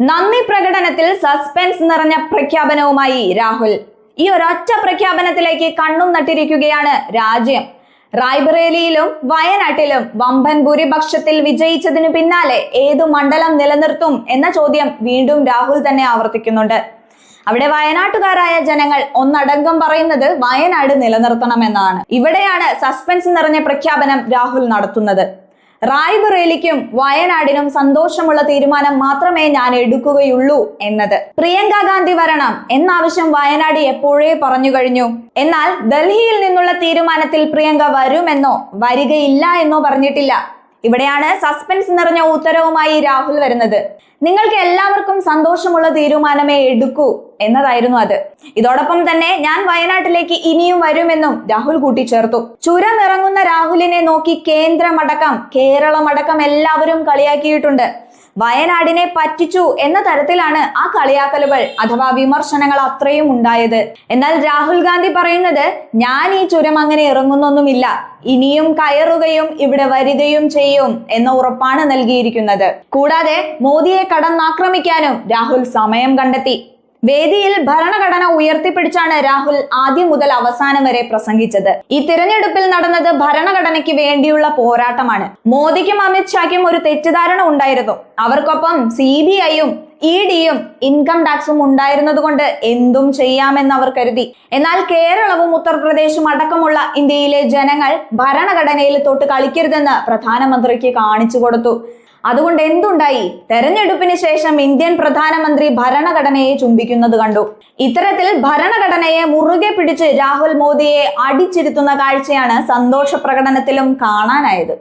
നന്ദി പ്രകടനത്തിൽ സസ്പെൻസ് നിറഞ്ഞ പ്രഖ്യാപനവുമായി രാഹുൽ. ഈ ഒരൊറ്റ പ്രഖ്യാപനത്തിലേക്ക് കണ്ണും നട്ടിരിക്കുകയാണ് രാജ്യം. റായ്ബറേലിയിലും വയനാട്ടിലും വമ്പൻ ഭൂരിപക്ഷത്തിൽ വിജയിച്ചതിനു പിന്നാലെ ഏതു മണ്ഡലം നിലനിർത്തും എന്ന ചോദ്യം വീണ്ടും രാഹുൽ തന്നെ ആവർത്തിക്കുന്നുണ്ട്. അവിടെ വയനാട്ടുകാരായ ജനങ്ങൾ ഒന്നടങ്കം പറയുന്നത് വയനാട് നിലനിർത്തണം എന്നാണ്. ഇവിടെയാണ് സസ്പെൻസ് നിറഞ്ഞ പ്രഖ്യാപനം രാഹുൽ നടത്തുന്നത്. റായ്ബറേലിക്കും വയനാടിനും സന്തോഷമുള്ള തീരുമാനം മാത്രമേ ഞാൻ എടുക്കുകയുള്ളൂ എന്നത്. പ്രിയങ്ക ഗാന്ധി വരണം എന്നാവശ്യം വയനാട് എപ്പോഴേ പറഞ്ഞു കഴിഞ്ഞു? എന്നാൽ ഡൽഹിയിൽ നിന്നുള്ള തീരുമാനത്തിൽ പ്രിയങ്ക വരുമെന്നോ വരികയില്ല എന്നോ പറഞ്ഞിട്ടില്ല. ഇവിടെയാണ് സസ്പെൻസ് നിറഞ്ഞ ഉത്തരവുമായി രാഹുൽ വരുന്നത്. നിങ്ങൾക്ക് എല്ലാവർക്കും സന്തോഷമുള്ള തീരുമാനമേ എടുക്കൂ എന്നതായിരുന്നു അത്. ഇതോടൊപ്പം തന്നെ ഞാൻ വയനാട്ടിലേക്ക് ഇനിയും വരുമെന്നും രാഹുൽ കൂട്ടിച്ചേർത്തു. ചുരം ഇറങ്ങുന്ന രാഹുലിനെ നോക്കി കേന്ദ്രമടക്കം കേരളമടക്കം എല്ലാവരും കളിയാക്കിയിട്ടുണ്ട്. വയനാടിനെ പറ്റിച്ചു എന്ന തരത്തിലാണ് ആ കളിയാക്കലുകൾ അഥവാ വിമർശനങ്ങൾ അത്രയും ഉണ്ടായത്. എന്നാൽ രാഹുൽ ഗാന്ധി പറയുന്നത് ഞാൻ ഈ ചുരം അങ്ങനെ ഇറങ്ങുന്നൊന്നുമില്ല. ഇനിയും കയറുകയും ഇവിടെ വരികയും ചെയ്യും എന്ന ഉറപ്പാണ് നൽകിയിരിക്കുന്നത്. കൂടാതെ മോദിയെ കടന്നാക്രമിക്കാനും രാഹുൽ സമയം കണ്ടെത്തി. വേദിയിൽ ഭരണഘടന ഉയർത്തിപ്പിടിച്ചാണ് രാഹുൽ ആദ്യം മുതൽ അവസാനം വരെ പ്രസംഗിച്ചത്. ഈ തിരഞ്ഞെടുപ്പിൽ നടന്നത് ഭരണഘടനയ്ക്ക് വേണ്ടിയുള്ള പോരാട്ടമാണ്. മോദിക്കും അമിത്ഷായ്ക്കും ഒരു തെറ്റിദ്ധാരണ ഉണ്ടായിരുന്നു. അവർക്കൊപ്പം സി ബി ഐയും ഇ ഡിയും ഇൻകം ടാക്സും ഉണ്ടായിരുന്നതുകൊണ്ട് എന്തും ചെയ്യാമെന്ന് അവർ കരുതി. എന്നാൽ കേരളവും ഉത്തർപ്രദേശും അടക്കമുള്ള ഇന്ത്യയിലെ ജനങ്ങൾ ഭരണഘടനയിൽ തൊട്ട് കളിക്കരുതെന്ന് പ്രധാനമന്ത്രിക്ക് കാണിച്ചു കൊടുത്തു. അതുകൊണ്ട് എന്തുണ്ടായി? തെരഞ്ഞെടുപ്പിന് ശേഷം ഇന്ത്യൻ പ്രധാനമന്ത്രി ഭരണഘടനയെ ചുംബിക്കുന്നത് കണ്ടു. ഇത്തരത്തിൽ ഭരണഘടനയെ മുറുകെ പിടിച്ച് രാഹുൽ മോദിയെ അടിച്ചിരുത്തുന്ന കാഴ്ചയാണ് സന്തോഷ പ്രകടനത്തിലും കാണാനായത്.